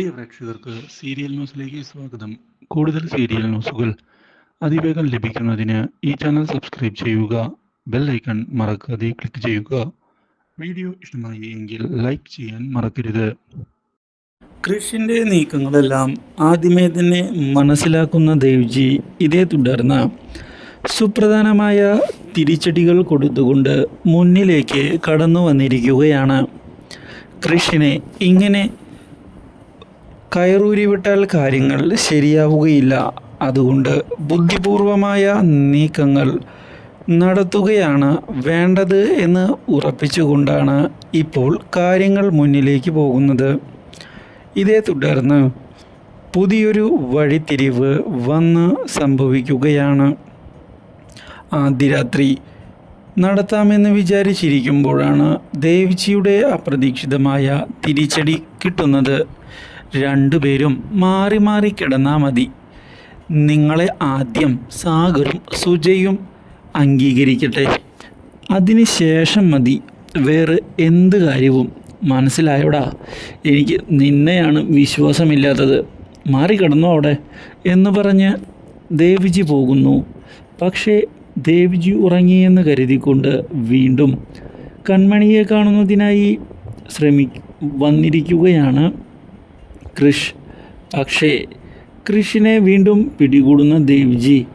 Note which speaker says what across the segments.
Speaker 1: പ്രിയ പ്രേക്ഷകർക്ക് സീരിയൽ ന്യൂസിലേക്ക് സ്വാഗതം. കൂടുതൽ സീരിയൽ ന്യൂസുകൾ അതിവേഗം ലഭിക്കുന്നതിന് ഈ ചാനൽ സബ്സ്ക്രൈബ് ചെയ്യുക ബെൽ ഐക്കൺ മറക്കാതെ ക്ലിക്ക് ചെയ്യുക. വീഡിയോ ഇഷ്ടമായി എങ്കിൽ ലൈക്ക് ചെയ്യാൻ മറക്കരുത്. കൃഷിന്റെ നീക്കങ്ങളെല്ലാം ആദ്യമേ തന്നെ മനസ്സിലാക്കുന്ന ദേവ്ജി ഇതേ തുടർന്ന് സുപ്രധാനമായ തിരിച്ചടികൾ കൊടുത്തുകൊണ്ട് മുന്നിലേക്ക് കടന്നു വന്നിരിക്കുകയാണ്. കൃഷിനെ ഇങ്ങനെ കയറൂരി വിട്ടാൽ കാര്യങ്ങൾ ശരിയാവുകയില്ല. അതുകൊണ്ട് ബുദ്ധിപൂർവമായ നീക്കങ്ങൾ നടത്തുകയാണ് വേണ്ടത് എന്ന് ഉറപ്പിച്ചുകൊണ്ടാണ് ഇപ്പോൾ കാര്യങ്ങൾ മുന്നിലേക്ക് പോകുന്നത്. ഇതേ തുടർന്ന് പുതിയൊരു വഴിത്തിരിവ് വന്ന് സംഭവിക്കുകയാണ്. ആദ്യ രാത്രി നടത്താമെന്ന് വിചാരിച്ചിരിക്കുമ്പോഴാണ് ദേവിച്ചിയുടെ അപ്രതീക്ഷിതമായ തിരിച്ചടി കിട്ടുന്നത്. രണ്ടുപേരും മാറി മാറി കിടന്നാൽ മതി. നിങ്ങളെ ആദ്യം സാഗറും സുജയും അംഗീകരിക്കട്ടെ. അതിനുശേഷം മതി. വേറെ എന്ത് കാര്യവും? മനസ്സിലായോടാ. എനിക്ക് നിന്നെയാണ് വിശ്വാസമില്ലാത്തത്. മാറി കിടന്നോ അവിടെ എന്ന് പറഞ്ഞ് ദേവിജി പോകുന്നു. പക്ഷേ ദേവിജി ഉറങ്ങിയെന്ന് കരുതിക്കൊണ്ട് വീണ്ടും കൺമണിയെ കാണുന്നതിനായി ശ്രമി വന്നിരിക്കുകയാണ്. കൃഷ്. പക്ഷേ കൃഷിനെ വീണ്ടും പിടികൂടുന്ന ദേവ്ജി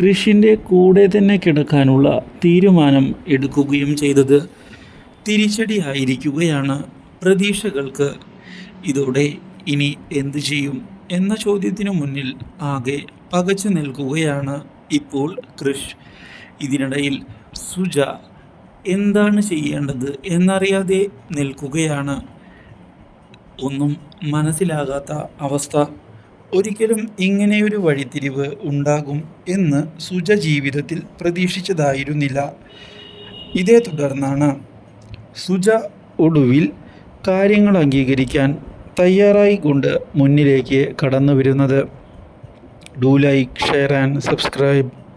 Speaker 1: കൃഷിന്റെ കൂടെ തന്നെ കിടക്കാനുള്ള തീരുമാനം എടുക്കുകയും ചെയ്തത്. തിരിച്ചടിയായിരിക്കുകയാണ് പ്രതീക്ഷകൾക്ക്. ഇതോടെ ഇനി എന്തു ചെയ്യും എന്ന ചോദ്യത്തിനു മുന്നിൽ ആകെ പകച്ചു നിൽക്കുകയാണ് ഇപ്പോൾ കൃഷ്. ഇതിനിടയിൽ സുജ എന്താണ് ചെയ്യേണ്ടത് എന്നറിയാതെ നിൽക്കുകയാണ്. ഒന്നും മനസ്സിലാകാത്ത അവസ്ഥ. ഒരിക്കലും ഇങ്ങനെയൊരു വഴിത്തിരിവ് ഉണ്ടാകും എന്ന് സുജ ജീവിതത്തിൽ പ്രതീക്ഷിച്ചതായിരുന്നില്ല. ഇതേ തുടർന്നാണ് സുജ ഒടുവിൽ കാര്യങ്ങൾ അംഗീകരിക്കാൻ തയ്യാറായിക്കൊണ്ട് മുന്നിലേക്ക് കടന്നു വരുന്നത് do like share and subscribe